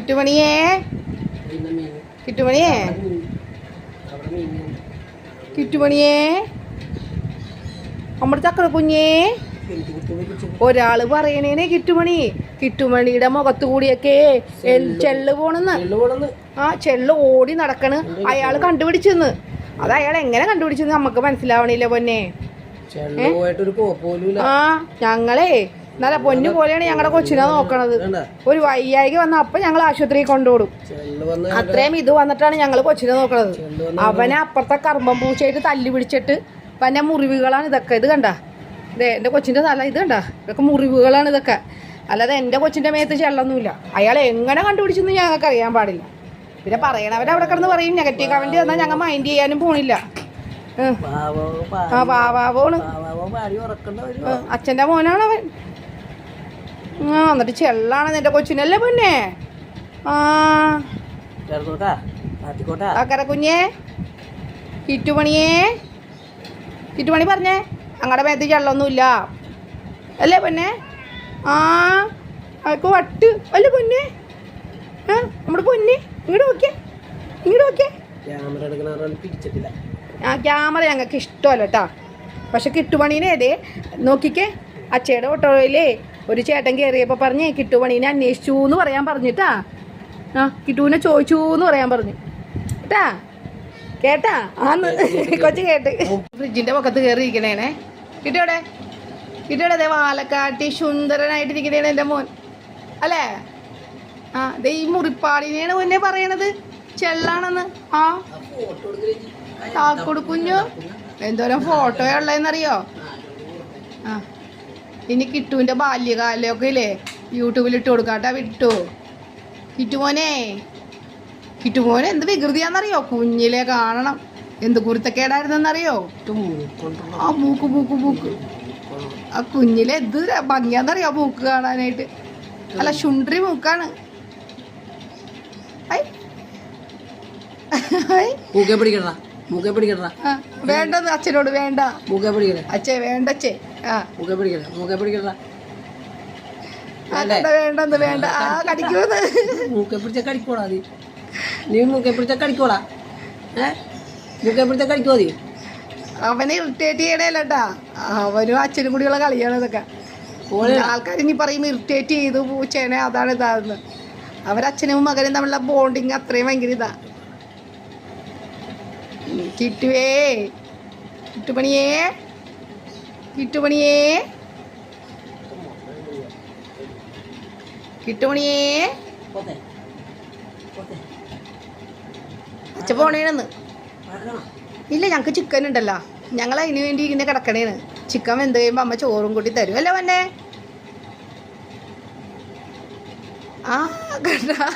കിട്ടുമണിയേ കിട്ടുമണിയേ കിട്ടുമണിയേ നമ്മുടെ ചക്കര കുഞ്ഞേ? ഒരാൾ പറയണേനെ കിട്ടുമണി കിട്ടുമണിയുടെ മുഖത്ത് കൂടിയൊക്കെ ചെള്ള്. പോണെന്ന്. ആ ചെള്ള് ഓടി നടക്കണ്. അയാൾ കണ്ടുപിടിച്ചെന്ന്. അത് അയാൾ എങ്ങനെ കണ്ടുപിടിച്ചെന്ന് നമുക്ക് മനസ്സിലാവണില്ല പൊന്നെ. ആ ഞങ്ങളേ നല്ല പൊന്നു പോലെയാണ് ഞങ്ങളുടെ കൊച്ചിനെ നോക്കണത്. ഒരു വയ്യായിക വന്ന അപ്പൊ ഞങ്ങൾ ആശുപത്രിയിൽ കൊണ്ടുപോടും വന്ന് അത്രയും ഇത് വന്നിട്ടാണ് ഞങ്ങൾ കൊച്ചിനെ നോക്കണത്. അവനെ അപ്പുറത്തെ കർമ്മം പൂച്ചയായിട്ട് തല്ലി പിടിച്ചിട്ട് പന്നെ മുറിവുകളാണ് ഇതൊക്കെ. ഇത് കണ്ട? ഇതേ എന്റെ കൊച്ചിന്റെ തല ഇത് കണ്ട? ഇതൊക്കെ മുറിവുകളാണ് ഇതൊക്കെ. അല്ലാതെ എന്റെ കൊച്ചിന്റെ മേത്ത് ചെള്ളൊന്നുമില്ല. അയാൾ എങ്ങനെ കണ്ടുപിടിച്ചെന്ന് ഞങ്ങൾക്ക് അറിയാൻ പാടില്ല. പിന്നെ പറയണവരെ അവിടെ കിടന്ന് പറയും നെഗറ്റീവ് കമന്റ് തന്നാൽ ഞങ്ങൾ മൈൻഡ് ചെയ്യാനും പോണില്ല. ആ പാവാവോണ്. അച്ഛന്റെ മോനാണ് അവൻ എന്നിട്ട് ചെള്ളാണ് നിന്റെ കൊച്ചിനല്ലേ പൊന്നെ? ആക്കര കുഞ്ഞേ കിറ്റുമണിയേ കിറ്റുമണി പറഞ്ഞേ അങ്ങടെ മേത്ത് ചെള്ളൊന്നുമില്ല. അല്ലേ പൊന്നെ? ആ അതൊക്കെ വട്ട് അല്ലേ പൊന്നെ? ആ നമ്മുടെ പൊന്നെ ഇങ്ങോട്ട് നോക്കിയേ ഇങ്ങോട്ട് നോക്കിയേ. ആ ക്യാമറ ഞങ്ങൾക്ക് ഇഷ്ടമല്ല കേട്ടാ. പക്ഷെ കിട്ടുപണീനെ അതെ നോക്കിക്കേ അച്ഛയുടെ ഓട്ടോയിലേ ഒരു ചേട്ടൻ കയറിയപ്പോൾ പറഞ്ഞേ കിട്ടുപണീനെ അന്വേഷിച്ചു എന്ന് പറയാൻ പറഞ്ഞിട്ടാ. ആ കിട്ടുവിനെ ചോദിച്ചു എന്ന് പറയാൻ പറഞ്ഞു. കേട്ടാ? കേട്ടാ? ആന്ന്. കൊച്ചു കേട്ട്. ഫ്രിഡ്ജിന്റെ പക്കത്ത് കയറിയിരിക്കണേനെ കിട്ടിയോടെ കിട്ടിയോടെ അതെ വാലക്കാട്ടി സുന്ദരനായിട്ടിരിക്കണേണ് എന്റെ മോൻ. അല്ലേ? ആ ദേ ഈ മുറിപ്പാടിനെയാണ് മുന്നേ പറയണത്. ചെള്ളാണെന്ന്. ആ. താക്കോട് കുഞ്ഞു. എന്തോരം ഫോട്ടോ ഉള്ളതെന്നറിയോ ആ. ഇനി കിട്ടുവിന്റെ ബാല്യകാലമൊക്കെ ഇല്ലേ? യൂട്യൂബിൽ ഇട്ട് കൊടുക്കാട്ടാ വിട്ടു. കിട്ടുമോനെ? കിട്ടുമോനെ? എന്ത് വികൃതിയാണെന്നറിയോ? കുഞ്ഞിലെ കാണണം. എന്ത് കുരുത്തക്കേടായിരുന്നെന്നറിയോ? മൂക്കൊണ്ടുള്ള ആ മൂക്ക് മൂക്ക് മൂക്ക്. ആ കുഞ്ഞിലെ എന്ത് ഭംഗിയാന്നറിയോ മൂക്ക് കാണാനായിട്ട്? അല്ല ശുണ്ട്രി മൂക്കാണ്. ഐ. ഐ. മൂക്കെ പിടിക്കണ്ട പിടിക്കണ വേണ്ട വേണ്ടത് അച്ഛനോട് വേണ്ട. മുഖ പിടിക്കണേ അച്ഛേ വേണ്ടച്ചേ. ആ. മൂക്കെ പിടിക്കണേ മൂക്കെ പിടിക്കണ്ട വേണ്ട? വേണ്ടെന്ന് വേണ്ട. ആ കടിക്കുന്നത് മൂക്കെ പിടിച്ച കടിക്കോടാ നീ നീ പിടിച്ച കടിക്കോടാ ഏ? പിടിച്ച കടിക്കോ നീ അവനെ ഇറിറ്റേറ്റ് ചെയ്യണേലട്ടാ അവനും അച്ഛനും കൂടിയുള്ള കളിയാണ് ഇതൊക്കെ. ആൾക്കാർ ഇനി പറയും ഇറിറ്റേറ്റ് ചെയ്തു പൂച്ചേനെ അതാണ് ഇതാന്ന് അവരച്ഛനും മകനും തമ്മിലുള്ള ബോണ്ടിങ് അത്രയും ഭയങ്കര ഇതാ. ഉം, കിട്ടുവേ. കിട്ടുപണിയേ. കിട്ടുപണിയേ. കിട്ടുമണിയേ അച്ഛ പോണേണെന്ന്. ഇല്ല ഞങ്ങക്ക് ചിക്കൻ ഉണ്ടല്ലോ. ഞങ്ങൾ അതിന് വേണ്ടി ഇങ്ങനെ കിടക്കണേന്ന് ചിക്കൻ വെന്ത് കഴിയുമ്പോൾ അമ്മ ചോറും കൂട്ടി തരും. അല്ലേ വന്നെ ആ കണ്ടാ.